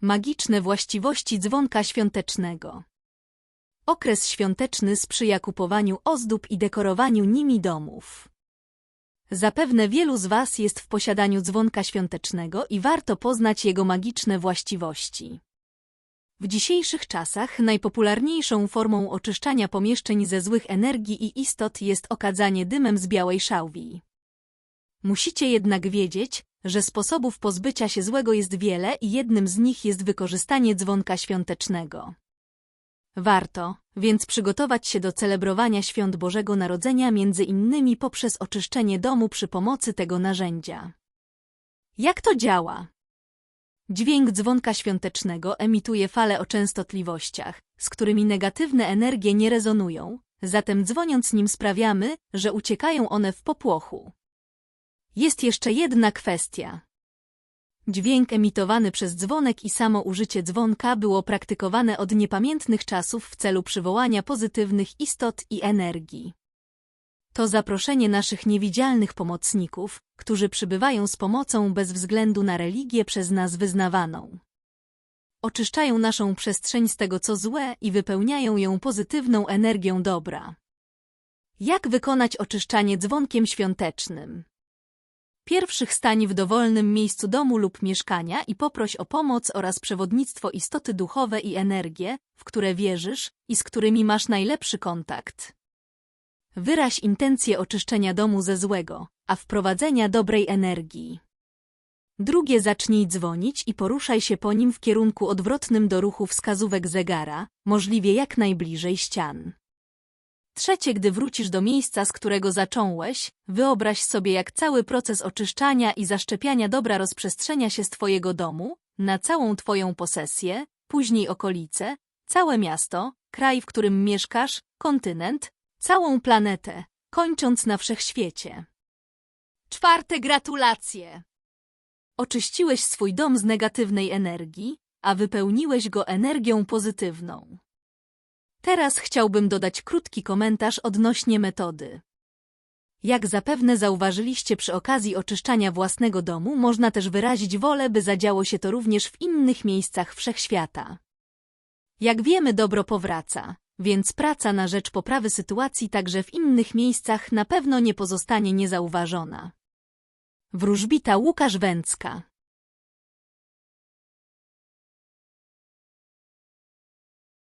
Magiczne właściwości dzwonka świątecznego. Okres świąteczny sprzyja kupowaniu ozdób i dekorowaniu nimi domów. Zapewne wielu z Was jest w posiadaniu dzwonka świątecznego i warto poznać jego magiczne właściwości. W dzisiejszych czasach najpopularniejszą formą oczyszczania pomieszczeń ze złych energii i istot jest okadzanie dymem z białej szałwii. Musicie jednak wiedzieć, że sposobów pozbycia się złego jest wiele i jednym z nich jest wykorzystanie dzwonka świątecznego. Warto, więc przygotować się do celebrowania świąt Bożego Narodzenia między innymi poprzez oczyszczenie domu przy pomocy tego narzędzia. Jak to działa? Dźwięk dzwonka świątecznego emituje fale o częstotliwościach, z którymi negatywne energie nie rezonują, zatem dzwoniąc nim sprawiamy, że uciekają one w popłochu. Jest jeszcze jedna kwestia. Dźwięk emitowany przez dzwonek i samo użycie dzwonka było praktykowane od niepamiętnych czasów w celu przywołania pozytywnych istot i energii. To zaproszenie naszych niewidzialnych pomocników, którzy przybywają z pomocą bez względu na religię przez nas wyznawaną. Oczyszczają naszą przestrzeń z tego, co złe i wypełniają ją pozytywną energią dobra. Jak wykonać oczyszczanie dzwonkiem świątecznym? Pierwszych stań w dowolnym miejscu domu lub mieszkania i poproś o pomoc oraz przewodnictwo istoty duchowe i energie, w które wierzysz i z którymi masz najlepszy kontakt. Wyraź intencję oczyszczenia domu ze złego, a wprowadzenia dobrej energii. Drugie zacznij dzwonić i poruszaj się po nim w kierunku odwrotnym do ruchu wskazówek zegara, możliwie jak najbliżej ścian. Trzecie, gdy wrócisz do miejsca, z którego zacząłeś, wyobraź sobie, jak cały proces oczyszczania i zaszczepiania dobra rozprzestrzenia się z Twojego domu, na całą Twoją posesję, później okolice, całe miasto, kraj, w którym mieszkasz, kontynent, całą planetę, kończąc na wszechświecie. Czwarte gratulacje! Oczyściłeś swój dom z negatywnej energii, a wypełniłeś go energią pozytywną. Teraz chciałbym dodać krótki komentarz odnośnie metody. Jak zapewne zauważyliście przy okazji oczyszczania własnego domu, można też wyrazić wolę, by zadziało się to również w innych miejscach wszechświata. Jak wiemy, dobro powraca, więc praca na rzecz poprawy sytuacji także w innych miejscach na pewno nie pozostanie niezauważona. Wróżbita Łukasz Węcka